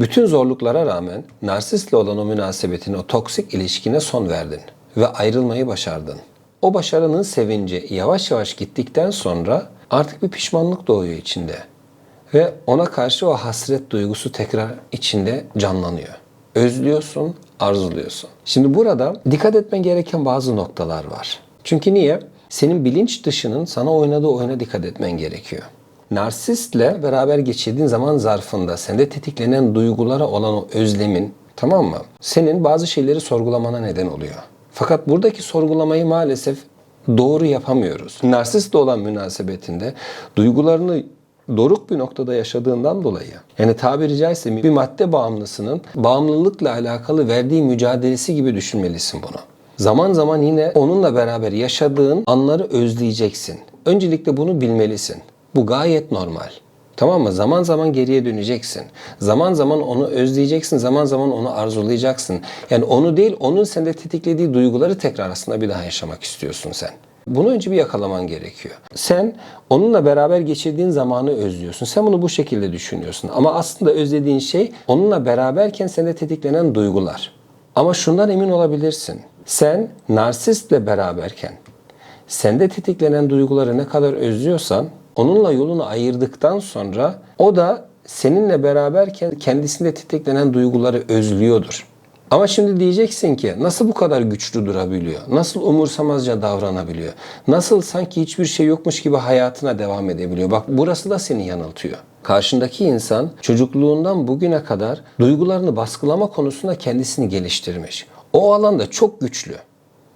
Bütün zorluklara rağmen narsistle olan o münasebetin, o toksik ilişkine son verdin ve ayrılmayı başardın. O başarının sevinci yavaş yavaş gittikten sonra artık bir pişmanlık doğuyor içinde. Ve ona karşı o hasret duygusu tekrar içinde canlanıyor. Özlüyorsun, arzuluyorsun. Şimdi burada dikkat etmen gereken bazı noktalar var. Çünkü niye? Senin bilinç dışının sana oynadığı oyuna dikkat etmen gerekiyor. Narsistle beraber geçirdiğin zaman zarfında sende tetiklenen duygulara olan o özlemin tamam mı? Senin bazı şeyleri sorgulamana neden oluyor. Fakat buradaki sorgulamayı maalesef doğru yapamıyoruz. Narsistle olan münasebetinde duygularını doruk bir noktada yaşadığından dolayı yani tabiri caizse bir madde bağımlısının bağımlılıkla alakalı verdiği mücadelesi gibi düşünmelisin bunu. Zaman zaman yine onunla beraber yaşadığın anları özleyeceksin. Öncelikle bunu bilmelisin. Bu gayet normal. Tamam mı? Zaman zaman geriye döneceksin. Zaman zaman onu özleyeceksin, zaman zaman onu arzulayacaksın. Yani onu değil, onun sende tetiklediği duyguları tekrar aslında bir daha yaşamak istiyorsun sen. Bunu önce bir yakalaman gerekiyor. Sen onunla beraber geçirdiğin zamanı özlüyorsun. Sen bunu bu şekilde düşünüyorsun. Ama aslında özlediğin şey onunla beraberken sende tetiklenen duygular. Ama şundan emin olabilirsin. Sen narsistle beraberken sende tetiklenen duyguları ne kadar özlüyorsan onunla yolunu ayırdıktan sonra o da seninle beraberken kendisinde tetiklenen duyguları özlüyordur. Ama şimdi diyeceksin ki nasıl bu kadar güçlü durabiliyor? Nasıl umursamazca davranabiliyor? Nasıl sanki hiçbir şey yokmuş gibi hayatına devam edebiliyor? Bak burası da seni yanıltıyor. Karşındaki insan çocukluğundan bugüne kadar duygularını baskılama konusunda kendisini geliştirmiş. O alanda çok güçlü.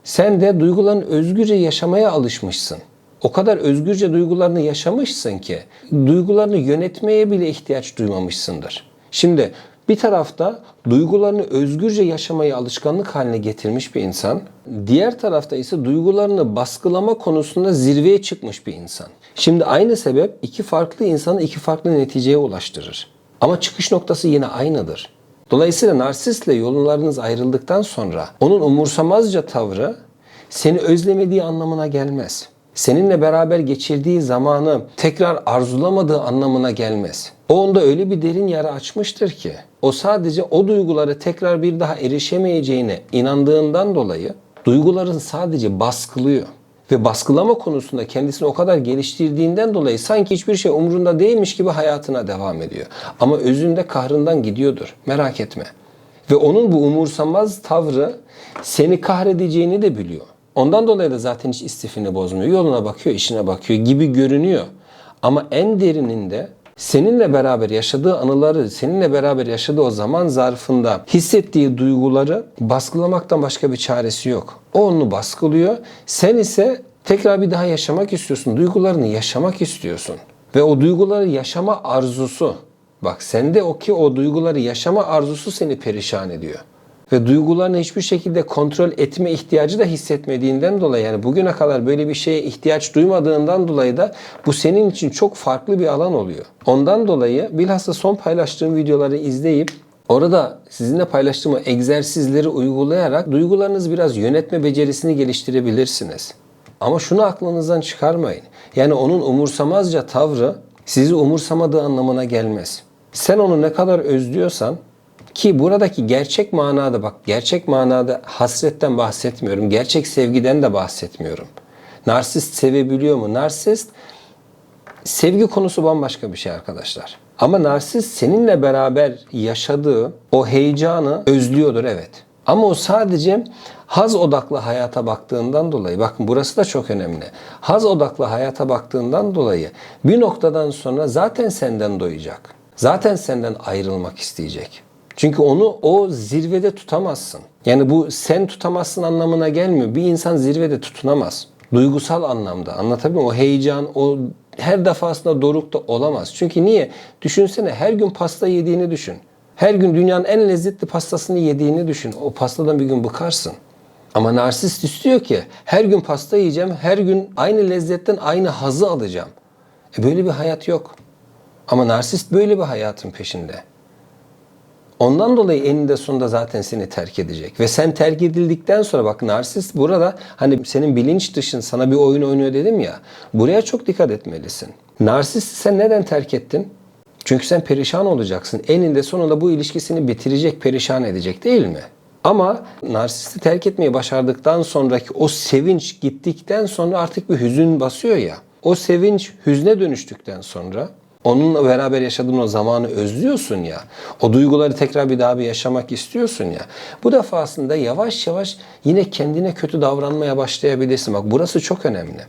Sen de duygularını özgürce yaşamaya alışmışsın. O kadar özgürce duygularını yaşamışsın ki duygularını yönetmeye bile ihtiyaç duymamışsındır. Şimdi bir tarafta duygularını özgürce yaşamayı alışkanlık haline getirmiş bir insan, diğer tarafta ise duygularını baskılama konusunda zirveye çıkmış bir insan. Şimdi aynı sebep iki farklı insanı iki farklı neticeye ulaştırır. Ama çıkış noktası yine aynıdır. Dolayısıyla narsistle yollarınız ayrıldıktan sonra onun umursamazca tavrı seni özlemediği anlamına gelmez. Seninle beraber geçirdiği zamanı tekrar arzulamadığı anlamına gelmez. O onda öyle bir derin yara açmıştır ki o sadece o duyguları tekrar bir daha erişemeyeceğine inandığından dolayı duyguların sadece baskılıyor. Ve baskılama konusunda kendisini o kadar geliştirdiğinden dolayı sanki hiçbir şey umurunda değilmiş gibi hayatına devam ediyor. Ama özünde kahrından gidiyordur. Merak etme. Ve onun bu umursamaz tavrı seni kahredeceğini de biliyor. Ondan dolayı da zaten hiç istifini bozmuyor. Yoluna bakıyor, işine bakıyor gibi görünüyor. Ama en derininde seninle beraber yaşadığı anıları, seninle beraber yaşadığı o zaman zarfında hissettiği duyguları baskılamaktan başka bir çaresi yok. O onu baskılıyor. Sen ise tekrar bir daha yaşamak istiyorsun. Duygularını yaşamak istiyorsun. Ve o duyguları yaşama arzusu. Bak sende o ki o duyguları yaşama arzusu seni perişan ediyor ve duygularını hiçbir şekilde kontrol etme ihtiyacı da hissetmediğinden dolayı yani bugüne kadar böyle bir şeye ihtiyaç duymadığından dolayı da bu senin için çok farklı bir alan oluyor. Ondan dolayı bilhassa son paylaştığım videoları izleyip Orada sizinle paylaştığım o egzersizleri uygulayarak duygularınızı biraz yönetme becerisini geliştirebilirsiniz. Ama şunu aklınızdan çıkarmayın. Yani onun umursamazca tavrı sizi umursamadığı anlamına gelmez. Sen onu ne kadar özlüyorsan ki buradaki gerçek manada bak gerçek manada hasretten bahsetmiyorum. Gerçek sevgiden de bahsetmiyorum. Narsist sevebiliyor mu? Narsist sevgi konusu bambaşka bir şey arkadaşlar. Ama narsist seninle beraber yaşadığı o heyecanı özlüyordur evet. Ama o sadece haz odaklı hayata baktığından dolayı bakın burası da çok önemli. Haz odaklı hayata baktığından dolayı bir noktadan sonra zaten senden doyacak. Zaten senden ayrılmak isteyecek. Çünkü onu o zirvede tutamazsın. Yani bu sen tutamazsın anlamına gelmiyor. Bir insan zirvede tutunamaz. Duygusal anlamda anlatabiliyor muyum? O heyecan, o her defasında dorukta olamaz. Çünkü niye? Düşünsene her gün pasta yediğini düşün. Her gün dünyanın en lezzetli pastasını yediğini düşün. O pastadan bir gün bıkarsın. Ama narsist istiyor ki her gün pasta yiyeceğim, her gün aynı lezzetten aynı hazı alacağım. E böyle bir hayat yok. Ama narsist böyle bir hayatın peşinde. Ondan dolayı eninde sonunda zaten seni terk edecek. Ve sen terk edildikten sonra bak narsist burada hani senin bilinç dışın sana bir oyun oynuyor dedim ya. Buraya çok dikkat etmelisin. Narsist sen neden terk ettin? Çünkü sen perişan olacaksın. Eninde sonunda bu ilişkisini bitirecek, perişan edecek değil mi? Ama narsisti terk etmeyi başardıktan sonraki o sevinç gittikten sonra artık bir hüzün basıyor ya. O sevinç hüzne dönüştükten sonra onunla beraber yaşadığın o zamanı özlüyorsun ya. O duyguları tekrar bir daha bir yaşamak istiyorsun ya. Bu defasında yavaş yavaş yine kendine kötü davranmaya başlayabilirsin. Bak burası çok önemli.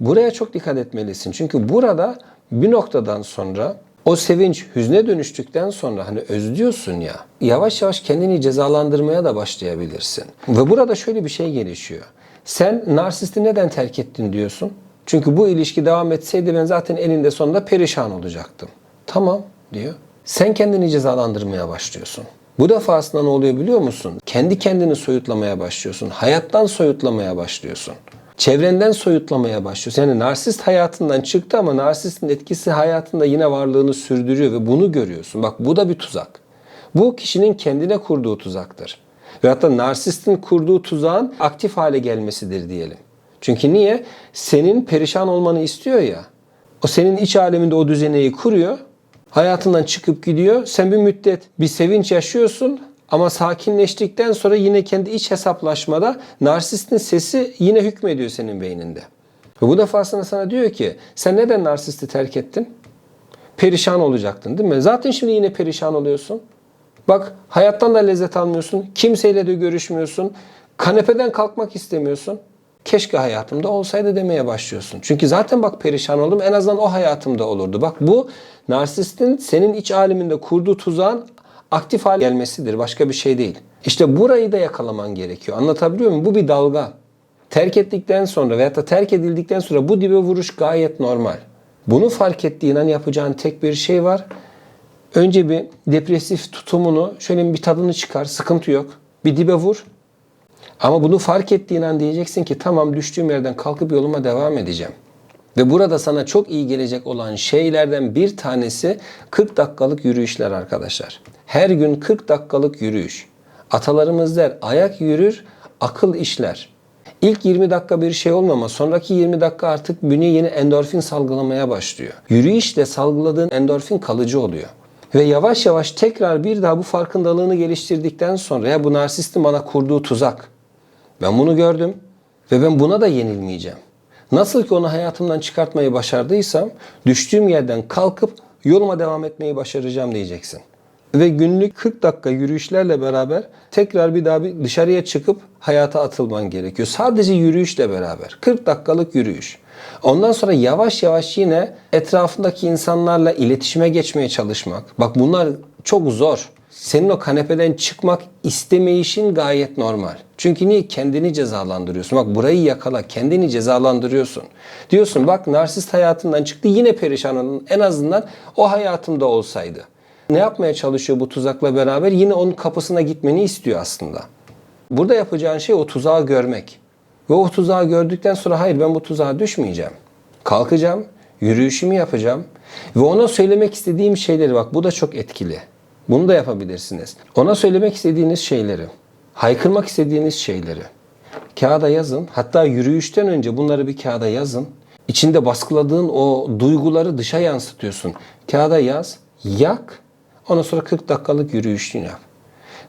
Buraya çok dikkat etmelisin. Çünkü burada bir noktadan sonra o sevinç hüzne dönüştükten sonra hani özlüyorsun ya. Yavaş yavaş kendini cezalandırmaya da başlayabilirsin. Ve burada şöyle bir şey gelişiyor. Sen narsisti neden terk ettin diyorsun? Çünkü bu ilişki devam etseydi ben zaten elinde sonunda perişan olacaktım. Tamam diyor. Sen kendini cezalandırmaya başlıyorsun. Bu defasında ne oluyor biliyor musun? Kendi kendini soyutlamaya başlıyorsun. Hayattan soyutlamaya başlıyorsun. Çevrenden soyutlamaya başlıyorsun. Yani narsist hayatından çıktı ama narsistin etkisi hayatında yine varlığını sürdürüyor ve bunu görüyorsun. Bak bu da bir tuzak. Bu kişinin kendine kurduğu tuzaktır. Ve hatta narsistin kurduğu tuzağın aktif hale gelmesidir diyelim. Çünkü niye? Senin perişan olmanı istiyor ya. O senin iç aleminde o düzeneyi kuruyor. Hayatından çıkıp gidiyor. Sen bir müddet bir sevinç yaşıyorsun ama sakinleştikten sonra yine kendi iç hesaplaşmada narsistin sesi yine hükmediyor senin beyninde. Ve bu defasında sana diyor ki sen neden narsisti terk ettin? Perişan olacaktın değil mi? Zaten şimdi yine perişan oluyorsun. Bak hayattan da lezzet almıyorsun. Kimseyle de görüşmüyorsun. Kanepeden kalkmak istemiyorsun. Keşke hayatımda olsaydı demeye başlıyorsun. Çünkü zaten bak perişan oldum en azından o hayatımda olurdu. Bak bu narsistin senin iç aleminde kurduğu tuzağın aktif hale gelmesidir. Başka bir şey değil. İşte burayı da yakalaman gerekiyor. Anlatabiliyor muyum? Bu bir dalga. Terk ettikten sonra veyahut da terk edildikten sonra bu dibe vuruş gayet normal. Bunu fark ettiğin an yapacağın tek bir şey var. Önce bir depresif tutumunu şöyle bir tadını çıkar. Sıkıntı yok. Bir dibe vur. Ama bunu fark ettiğin an diyeceksin ki tamam düştüğüm yerden kalkıp yoluma devam edeceğim. Ve burada sana çok iyi gelecek olan şeylerden bir tanesi 40 dakikalık yürüyüşler arkadaşlar. Her gün 40 dakikalık yürüyüş. Atalarımız der ayak yürür, akıl işler. İlk 20 dakika bir şey olmama, sonraki 20 dakika artık bünye yeni endorfin salgılamaya başlıyor. Yürüyüşle salgıladığın endorfin kalıcı oluyor. Ve yavaş yavaş tekrar bir daha bu farkındalığını geliştirdikten sonra ya bu narsistin bana kurduğu tuzak. Ben bunu gördüm ve ben buna da yenilmeyeceğim. Nasıl ki onu hayatımdan çıkartmayı başardıysam düştüğüm yerden kalkıp yoluma devam etmeyi başaracağım diyeceksin. Ve günlük 40 dakika yürüyüşlerle beraber tekrar bir daha bir dışarıya çıkıp hayata atılman gerekiyor. Sadece yürüyüşle beraber. 40 dakikalık yürüyüş. Ondan sonra yavaş yavaş yine etrafındaki insanlarla iletişime geçmeye çalışmak. Bak bunlar çok zor. Senin o kanepeden çıkmak istemeyişin gayet normal. Çünkü niye? Kendini cezalandırıyorsun. Bak burayı yakala. Kendini cezalandırıyorsun. Diyorsun bak narsist hayatından çıktı yine perişan oldun. En azından o hayatımda olsaydı. Ne yapmaya çalışıyor bu tuzakla beraber? Yine onun kapısına gitmeni istiyor aslında. Burada yapacağın şey o tuzağı görmek. Ve o tuzağı gördükten sonra hayır ben bu tuzağa düşmeyeceğim. Kalkacağım, yürüyüşümü yapacağım ve ona söylemek istediğim şeyleri bak bu da çok etkili. Bunu da yapabilirsiniz. Ona söylemek istediğiniz şeyleri, haykırmak istediğiniz şeyleri kağıda yazın. Hatta yürüyüşten önce bunları bir kağıda yazın. İçinde baskıladığın o duyguları dışa yansıtıyorsun. Kağıda yaz, yak. Ondan sonra 40 dakikalık yürüyüşünü yap.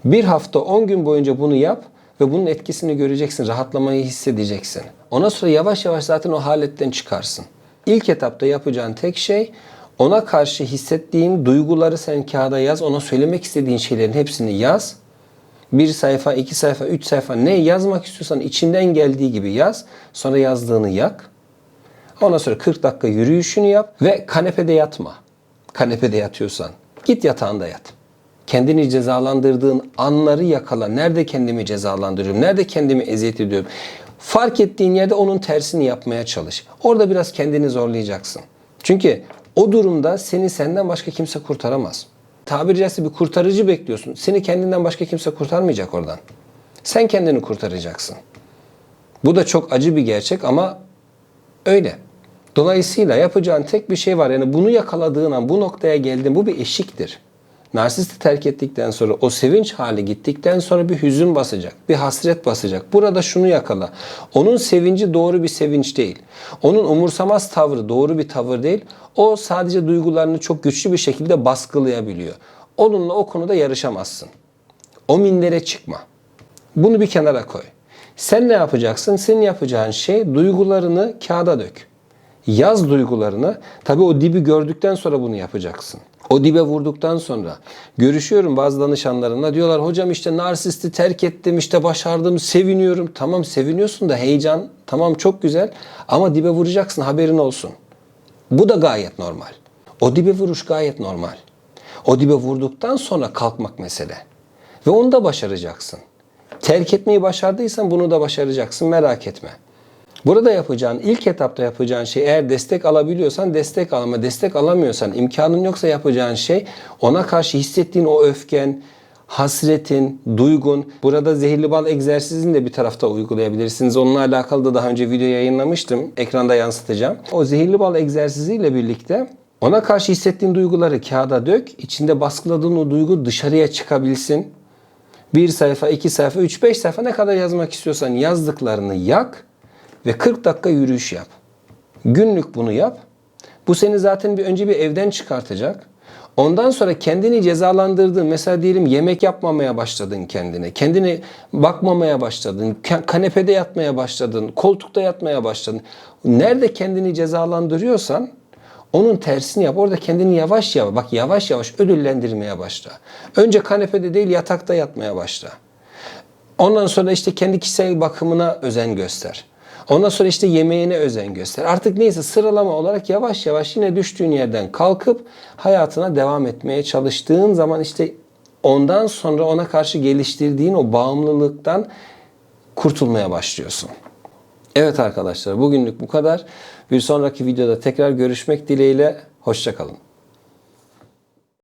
Bir hafta 10 gün boyunca bunu yap ve bunun etkisini göreceksin. Rahatlamayı hissedeceksin. Ondan sonra yavaş yavaş zaten o haletten çıkarsın. İlk etapta yapacağın tek şey ona karşı hissettiğin duyguları sen kağıda yaz. Ona söylemek istediğin şeylerin hepsini yaz. Bir sayfa, iki sayfa, üç sayfa ne yazmak istiyorsan içinden geldiği gibi yaz. Sonra yazdığını yak. Ondan sonra 40 dakika yürüyüşünü yap ve kanepede yatma. Kanepede yatıyorsan git yatağında yat. Kendini cezalandırdığın anları yakala. Nerede kendimi cezalandırıyorum? Nerede kendimi eziyet ediyorum? Fark ettiğin yerde onun tersini yapmaya çalış. Orada biraz kendini zorlayacaksın. Çünkü o durumda seni senden başka kimse kurtaramaz. Tabiri caizse bir kurtarıcı bekliyorsun. Seni kendinden başka kimse kurtarmayacak oradan. Sen kendini kurtaracaksın. Bu da çok acı bir gerçek ama öyle. Dolayısıyla yapacağın tek bir şey var. Yani bunu yakaladığın an, bu noktaya geldiğin bu bir eşiktir. Narsisti terk ettikten sonra o sevinç hali gittikten sonra bir hüzün basacak, bir hasret basacak. Burada şunu yakala. Onun sevinci doğru bir sevinç değil. Onun umursamaz tavrı doğru bir tavır değil. O sadece duygularını çok güçlü bir şekilde baskılayabiliyor. Onunla o konuda yarışamazsın. O minlere çıkma. Bunu bir kenara koy. Sen ne yapacaksın? Senin yapacağın şey duygularını kağıda dök. Yaz duygularını. Tabii o dibi gördükten sonra bunu yapacaksın. O dibe vurduktan sonra görüşüyorum bazı danışanlarımla diyorlar hocam işte narsisti terk ettim işte başardım seviniyorum. Tamam seviniyorsun da heyecan tamam çok güzel ama dibe vuracaksın haberin olsun. Bu da gayet normal. O dibe vuruş gayet normal. O dibe vurduktan sonra kalkmak mesele. Ve onu da başaracaksın. Terk etmeyi başardıysan bunu da başaracaksın merak etme. Burada yapacağın ilk etapta yapacağın şey eğer destek alabiliyorsan destek al ama destek alamıyorsan imkanın yoksa yapacağın şey ona karşı hissettiğin o öfken, hasretin, duygun. Burada zehirli bal egzersizini de bir tarafta uygulayabilirsiniz. Onunla alakalı da daha önce video yayınlamıştım. Ekranda yansıtacağım. O zehirli bal egzersiziyle birlikte ona karşı hissettiğin duyguları kağıda dök. İçinde baskıladığın o duygu dışarıya çıkabilsin. Bir sayfa, iki sayfa, üç, beş sayfa ne kadar yazmak istiyorsan yazdıklarını yak ve 40 dakika yürüyüş yap. Günlük bunu yap. Bu seni zaten bir önce bir evden çıkartacak. Ondan sonra kendini cezalandırdığın, mesela diyelim yemek yapmamaya başladın kendine, kendini bakmamaya başladın, ka- kanepede yatmaya başladın, koltukta yatmaya başladın. Nerede kendini cezalandırıyorsan onun tersini yap. Orada kendini yavaş yavaş, bak yavaş yavaş ödüllendirmeye başla. Önce kanepede değil yatakta yatmaya başla. Ondan sonra işte kendi kişisel bakımına özen göster. Ondan sonra işte yemeğine özen göster. Artık neyse sıralama olarak yavaş yavaş yine düştüğün yerden kalkıp hayatına devam etmeye çalıştığın zaman işte ondan sonra ona karşı geliştirdiğin o bağımlılıktan kurtulmaya başlıyorsun. Evet arkadaşlar bugünlük bu kadar. Bir sonraki videoda tekrar görüşmek dileğiyle. Hoşçakalın.